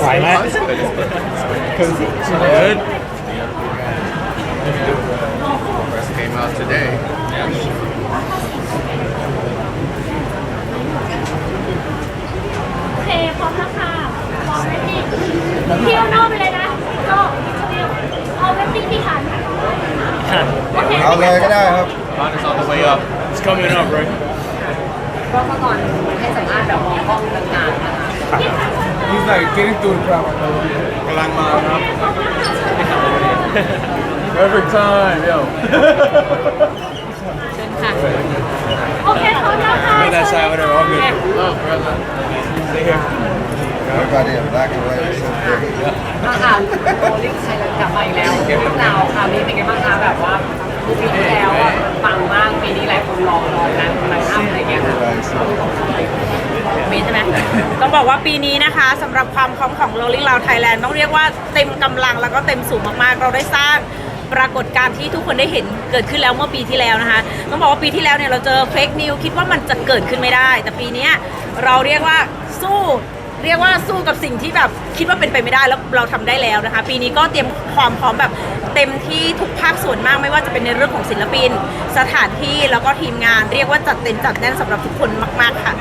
ไหวไหม Good. First came out today. โอเคพร้อมแล้วค่ะพร้อมไหมพี่พี่เอานอกไปเลยนะโก็เอาเว็บติ้งที่ขันโอเคเอาเลยก็ได้ครับ Ron is on the way up. It's coming up right ก็เมื่อก่อนให้สัมภาษณ์แบบมองกล้องต่างๆนะคะ He's like getting through the crowd กำลังมาครับ perfect time yo เชิญค่ะ โอเคพร้อมแล้วค่ะ Made that side whatever all good Everybody in black and white is so pretty มาค่ะโรลลิ่งไทยแลนด์กลับมาอีกแล้วเรื่องราวคราวนี้เป็นไงบ้างคะแบบว่าปีที่แล้วอะปังมากปีนี้หลายคนรอรอนะหลายอัพอะไรเงี้ยค่ะ มีใช่ไหม ต้องบอกว่าปีนี้นะคะสำหรับความพร้อมของ Rolling Loud Thailand ต้องเรียกว่าเต็มกำลังแล้วก็เต็มสูงมากๆ เราได้สร้างปรากฏการณ์ที่ทุกคนได้เห็นเกิดขึ้นแล้วเมื่อปีที่แล้วนะคะต้องบอกว่าปีที่แล้วเนี่ยเราเจอเฟกนิวคิดว่ามันจะเกิดขึ้นไม่ได้ แต่ปีเนี้ยเราเรียกว่าสู้ เรียกว่าสู้กับสิ่งที่แบบคิดว่าเป็นไปไม่ได้แล้วเราทำได้แล้วนะคะ ปีนี้ก็เตรียมความพร้อมแบบเต็มที่ทุกภาคส่วนมากไม่ว่าจะเป็นในเรื่องของศิลปิน สถานที่แล้วก็ทีมงาน เรียกว่าจัดเต็มจัดแน่นสำหรับทุกคนมาก ๆ ค่ะ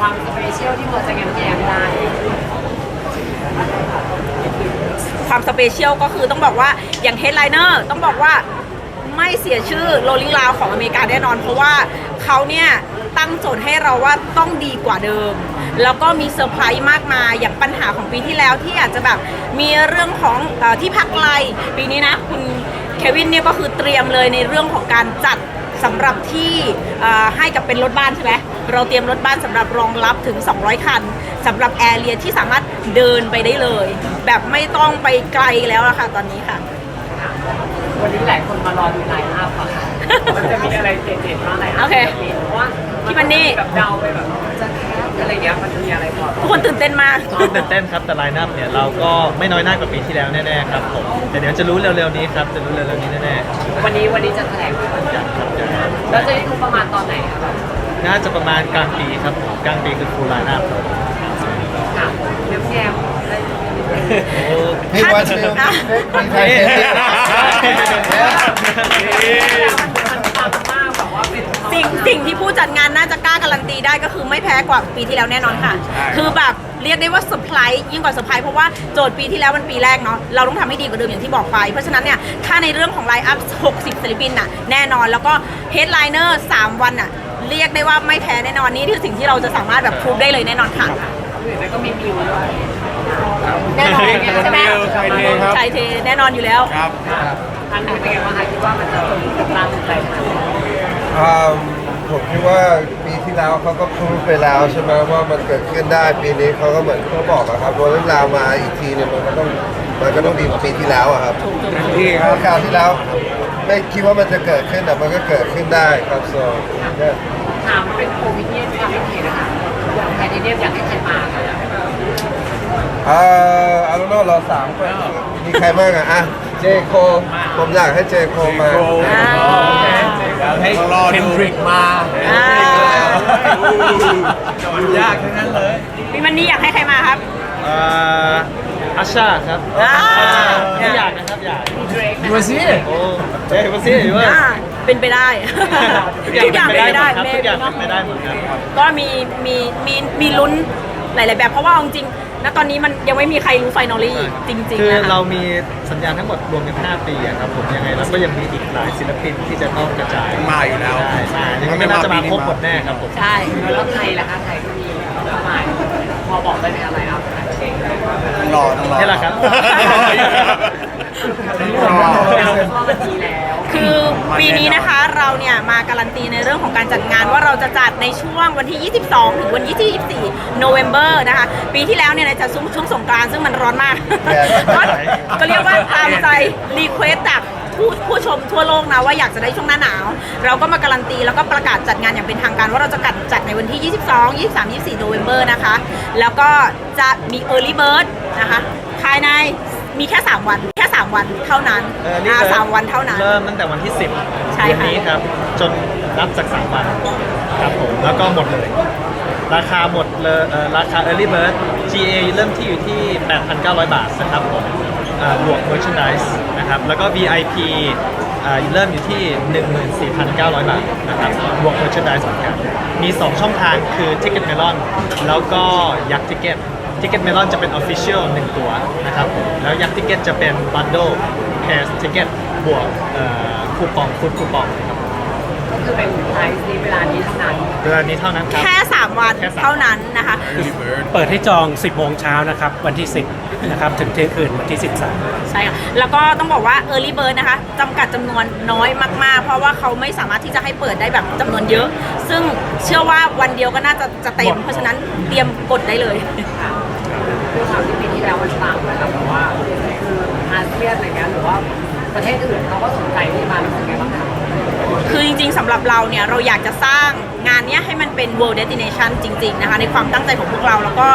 ความสเปเชียลที่พอจะแง้มแย้มได้ความสเปเชียลก็คือต้องบอกว่าอย่างเฮดไลเนอร์ต้องบอกว่าไม่เสียชื่อโรลิงลาวของอเมริกาแน่นอน เพราะว่าเขาเนี่ยตั้งโจทย์ให้เราว่าต้องดีกว่าเดิม แล้วก็มีเซอร์ไพรส์มากมายอย่างปัญหาของปีที่แล้วที่อาจจะแบบมีเรื่องของเออที่พักไกลปีนี้นะคุณเควินเนี่ยก็คือเตรียมเลยในเรื่องของการจัดสำหรับที่เอ่อให้กับเป็นรถบ้านใช่ไหมเราเตรียมรถบ้านสำหรับรองรับถึง 200 คันสำหรับแอร์เรียที่สามารถเดินไปได้เลย แบบไม่ต้องไปไกลแล้วละค่ะตอนนี้ค่ะ วันนี้หลายคนมารอดูไลน์อัพอะค่ะมันจะมีอะไรเด็ดๆบ้างไลน์อัพโอเคเพราะว่าพี่มันนี่แบบเดาไปแบบจะแคส อะไรเงี้ยมันจะมีอะไรพอทุกคนตื่นเต้นมาก ตื่นเต้นครับแต่ไลน์อัพเนี่ยเราก็ไม่น้อยหน้ากว่าปีที่แล้วแน่ๆครับผมแต่เดี๋ยวจะรู้เร็วๆนี้ครับจะรู้เร็วๆนี้แน่วันนี้วันนี้จะแถลงวันๆครับจะแล้วจะได้ดูประมาณตอนไหนคะแบบน่าจะประมาณกลางปีครับผมกลางปีคือฟูลไลน์อัพครับค่ะเรียบแยมได้โอ้ He wants ได้ก็คือไม่แพ้กว่าปีที่แล้วแน่นอนค่ะ คือแบบเรียกได้ว่าเซอร์ไพรส์ยิ่งกว่าเซอร์ไพรส์เพราะว่าโจทย์ปีที่แล้วมันปีแรกเนาะเราต้องทำให้ดีกว่าเดิมอย่างที่บอกไป เพราะฉะนั้นเนี่ยถ้าในเรื่องของไลน์อัพ 60ศิลปินน่ะแน่นอนแล้วก็เฮดไลเนอร์ 3 วันน่ะเรียกได้ว่าไม่แพ้แน่นอนนี่คือสิ่งที่เราจะสามารถแบบพูดได้เลยแน่นอนค่ะแล้วก็มีมิวด้วยแน่นอนใช่ไหมใช่เทครับใช่เทแน่นอนอยู่แล้วครับอันไหนเป็นไงบ้างคะคิดว่ามันจะตามใจไหมอืม ผมคิดว่าปีที่แล้วเขาก็พูดไปแล้วใช่ไหมว่ามันเกิดขึ้นได้ปีนี้เขาก็เหมือนเขาบอกอะครับว่าเรื่องราวมาอีกทีเนี่ยมันก็ต้องมันก็ต้องดีกว่าปีที่แล้วอะครับที่คครัรับบคราวที่แล้ว ไม่คิดว่ามันจะเกิดขึ้นแต่มันก็เกิดขึ้นได้ครับ so yeah ถามเป็นโควิดเนี่ยความคิดเห็นนะคะอย่างไทยเนี่ยอยากให้ใครมาค่ะอ่าอารุโน่เราสามคนมีใครบ้างอะอะเจโค ผมอยากให้เจโคมาโคอ่าอ ยากให้เคนดริกมาอ่ายากทั้งนั้นเลยปีมันนี้อยากให้ใครมาครับ อ่าอาชาครับอ่า ไม่อยากนะครับอยากมาสิโอ้เฮ้ยมาสิอยู่ว่าอ่าเป็นไปได้ทุกอย่างเป็นไปได้ครับเมทุกอย่างเนาะเป็นไปได้หมดครับ ก็มีมีมีมีลุ้นหลาย ๆ แบบเพราะว่าเอาจริงๆ ณตอนนี้มันยังไม่มีใครรู้ไฟนอลี่จริงคือๆนะคะ เรามีสัญญาทั้งหมดรวมกัน5ปีอะครับผมยังไงเราก็ยังมีอีกหลายศิลปินที่จะต้องกระจายมาอยู่แล้ว ใช่ใช่ยังไงก็น่าจะมาครบหมดแน่ครับผม ใช่ แล้วไทยล่ะคะไทยก็มีมากมายพอบอกได้ไหมอะไรอะ ต้องรอต้องรอนี่แหละครับรอแล้วก็มันดีแล้วคือปีนี้นะคะเราเนี่ยมาการันตีในเรื่องของการจัดงานว่าเราจะจัดในช่วงวันที่ 22 ถึงวันที่24โนเวม ber นะคะ ปีที่แล้วเนี่ยจะช่วงสงกรานต์ซึ่งมันร้อนมาก ก็ก็เรียกว่าตามใจรีเควสจาก ผู้ผู้ชมทั่วโลกนะว่าอยากจะได้ช่วงหน้าหนาว เราก็มาการันตีแล้วก็ประกาศจัดงานอย่างเป็นทางการว่าเราจะจัดจัดในวันที่ 22 23 24โนเวม ber นะคะ แล้วก็จะมี early bird นะคะภายในมีแค่ 3 วันแค่ 3 วันเท่านั้นเออนี่อ่าเลยสามวันเท่านั้น เริ่มตั้งแต่วันที่ 10ใช่เดือนค่ะนี้ครับ จนนับจาก3วันครับผม แล้วก็หมดเลย ราคาหมดเลอเอ่อราคา Early Bird GA เริ่มที่อยู่ที่ 8,900 บาทนะครับผม อ่าบวก merchandise นะครับ แล้วก็ VIP อ่าเริ่มอยู่ที่ 14,900 บาทนะครับ บวก merchandise เหมือนกัน มี 2 ช่องทางคือ Ticket Melon แล้วก็ยักษ์ Ticket Ticket Melon จะเป็น Official 1 ตัวนะครับผมแล้วยักษ์ Ticket จะเป็น Bundle Pairs Ticket บวกเอ่อคูปองฟูดคูปองครับก็คือเป็นไลฟ์ในเวลานี้เท่านั้นเวลานี้เท่านั้นครับ แค่ 3 วันแค่สาม เท่านั้นนะคะ Early bird. เปิดให้จอง 10 โมงเช้านะครับ วันที่ 10 นะครับถึงเที่ยงคืนวันที่ 13 ใช่ค่ะ แล้วก็ต้องบอกว่า Early Bird นะคะจำกัดจำนวนน้อยมาก ๆ เพราะว่าเขาไม่สามารถที่จะให้เปิดได้แบบจำนวนเยอะ ซึ่งเชื่อว่าวันเดียวก็น่าจะจะเต็ม เพราะฉะนั้นเตรียมกดได้เลย ด้วยความที่ปีที่แล้วมันต่างนะครับแต่ว่าคืออาเซียนอะไรเงี้ยหรือว่าประเทศอื่นเขาก็สนใจที่มารู้สึกไงบ้างคะคือจริงๆสำหรับเราเนี่ย เราอยากจะสร้างงานเนี้ยให้มันเป็น world destination จริง ๆ นะคะ ในความตั้งใจของพวกเราแล้วก็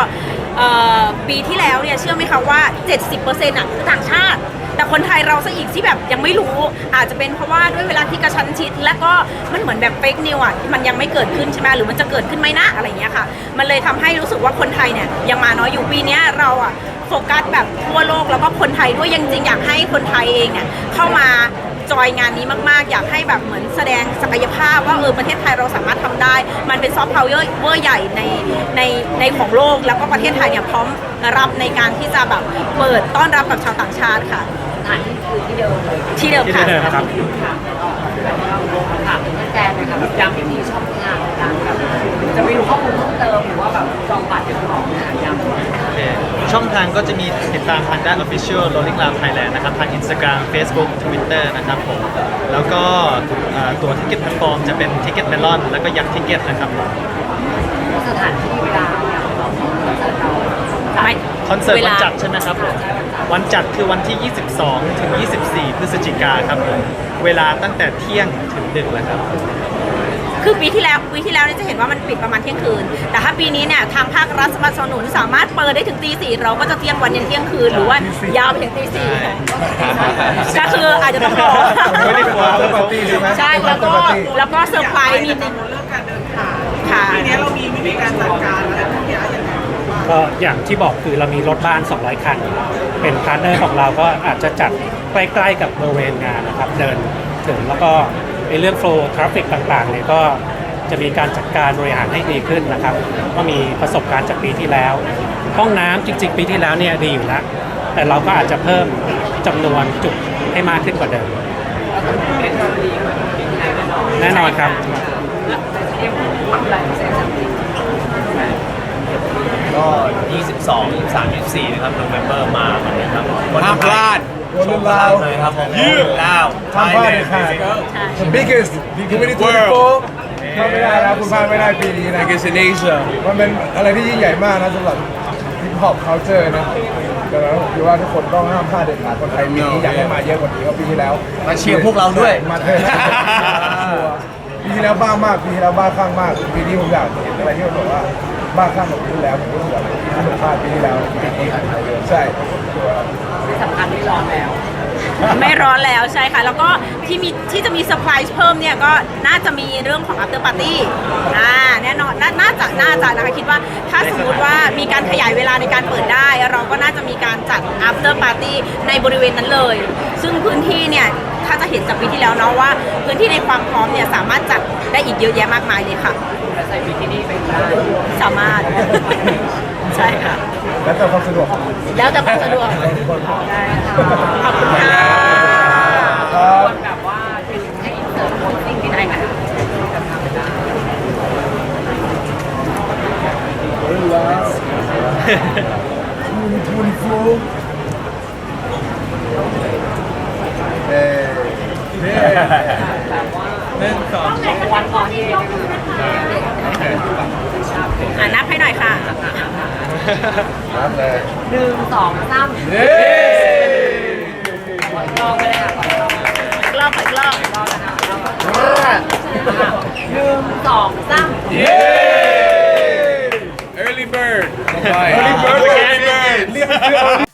เอ่อปีที่แล้วเนี่ยเชื่อไหมคะว่า 70%อะต่างชาติ แต่คนไทยเราซะอีกที่แบบยังไม่รู้ อาจจะเป็นเพราะว่าด้วยเวลาที่กระชั้นชิด และก็มันเหมือนแบบเฟกนิวอะมันยังไม่เกิดขึ้นใช่ไหมหรือมันจะเกิดขึ้นไหมนะอะไรอย่างเงี้ยค่ะ มันเลยทำให้รู้สึกว่าคนไทยเนี่ยยังมาน้อยอยู่ปีเนี้ยเราอะโฟกัสแบบทั่วโลกแล้วก็คนไทยด้วยยังจริงๆอยากให้คนไทยเองเนี่ยเข้ามา จอยงานนี้มากๆ อยากให้แบบเหมือนแสดงศักยภาพว่าเออประเทศไทยเราสามารถทำได้ มันเป็นซอฟต์พาวเวอร์เวอร์ใหญ่ในในในของโลก แล้วก็ประเทศไทยเนี่ยพร้อมรับในการที่จะแบบเปิดต้อนรับกับชาวต่างชาติค่ะสถานที่คือที่เดิมเลยที่เดิมค่ะที่เดิมครับค่ะแบบว่าถามแฟนๆเลยค่ะแบบย้ำวิธีช่องทางการแบบจะไปดูข้อมูลเพิ่มเติมหรือว่าแบบจองบัตรอย่างที่บอกนะคะย้ำโอเค ช่องทางก็จะมีติดตามทางด้าน Official Rolling Loud Thailand นะครับทาง Instagram Facebook Twitter นะครับผม แล้วก็เอ่อตัว Ticket Platform จะเป็น Ticket Melon แล้วก็ยักษ์ Ticket นะครับผม สถานที่เวลาเนี่ยเราคอนเสิร์ตเราไม่คอนเสิร์ตววันลาจัดใช่ไหมครับผมวันจัดคือวันที่ 22 ถึง 24 พฤศจิกาครับผมเวลาตั้งแต่เที่ยงถึงดึกเลยครับ คือปีที่แล้วปีที่แล้วเนี่ยจะเห็นว่ามันปิดประมาณเที่ยงคืน แต่ถ้าปีนี้เนี่ยทางภาครัฐสนับสนุนสามารถเปิดได้ถึงตีสี่เราก็จะเที่ยงวันยันเที่ยงคืนหรือว่ายาวไปถึงตีสี่ก็คืออาจจะต้องรอไม่ได้กลัวแล้วปาร์ตี้ใช่ไหมใช่แล้วก็แล้วก็เซอร์ไพรส์นิดนึงค่ะก็อย่างที่บอกคือเรามีรถบ้าน 200 คัน เป็นพาร์ทเนอร์ของเราก็อาจจะจัดใกล้ๆกับบริเวณงานนะครับ เดินถึงแล้วก็ ในเรื่องโฟล์ทราฟฟิกต่างๆเนี่ยก็จะมีการจัดการบริหารให้ดีขึ้นนะครับ ก็มีประสบการณ์จากปีที่แล้ว ห้องน้ำจริง ๆ ปีที่แล้วเนี่ยดีอยู่แล้ว แต่เราก็อาจจะเพิ่มจำนวนจุดให้มากขึ้นกว่าเดิมแน่นอนครับก็ 22 23 24 นะครับโนเวมเบอร์มาเหมือนกันครับห้ามพลาด ชมเราเลยครับผมลาว ห้ามพลาดเด็ดขาด The biggest community World เข้าไม่ได้แล้วคุณพลาดไม่ได้ปีนี้นะ Biggest in Asia มันเป็นอะไรที่ยิ่งใหญ่มากนะสำหรับฮิปฮอป culture นะดังนั้นผมคิดว่าทุกคนต้องห้ามพลาดเด็ดขาดคนไทยปีนี้อยากให้มาเยอะกว่านี้กว่าปีที่แล้วมาเชียร์พวกเราด้วย มาเถอะปีที่แล้วบ้ามากปีที่แล้วบ้าคลั่งมากปีนี้ผมอยากเห็นอะไรที่มันแบบว่าบ้าคลั่งกว่าปีที่แล้วผมรู้สึกว่าปีที่ผมพลาดปีที่แล้วใช่ที่สำคัญไม่ ร้อนแล้ว ไม่ร้อนแล้วใช่ค่ะ แล้วก็ที่มีที่จะมีเซอร์ไพรส์เพิ่มเนี่ยก็น่าจะมีเรื่องของ after party อ่าแน่นอนนาน่าจะน่าจะนะคะคิดว่าถ้าสมมุติว่ามีการขยายเวลาในการเปิดได้ เราก็น่าจะมีการจัด after party ในบริเวณนั้นเลย ซึ่งพื้นที่เนี่ยถ้าจะเห็นจากปีที่แล้วเนาะว่า พื้นที่ในความพร้อมเนี่ยสามารถจัดได้อีกเยอะแยะมากมายเลยค่ะจะใส่บิกินี่ไปได้สามารถ ใช่ค่ะ แล้วแต่ความสะดวกแล้วแต่ความสะดวกได้ค่ะขอบคุณค่ะคนแบบว่าเป็นให้อินเสิร์ตโพสติ้งที่ได้ไหมคะจะทำได้เอ่อ แบบว่า หนึ่งสอง วันก่อนที่ อ่านับให้หน่อยค่ะ รับเลยหนึ่งสองสามเย้ลองไปเลยค่ะอีกรอบขออีกรอบลองนะคะลองหนึ่งสองสาม Early bird Early bird Early bird เรียกชื่อ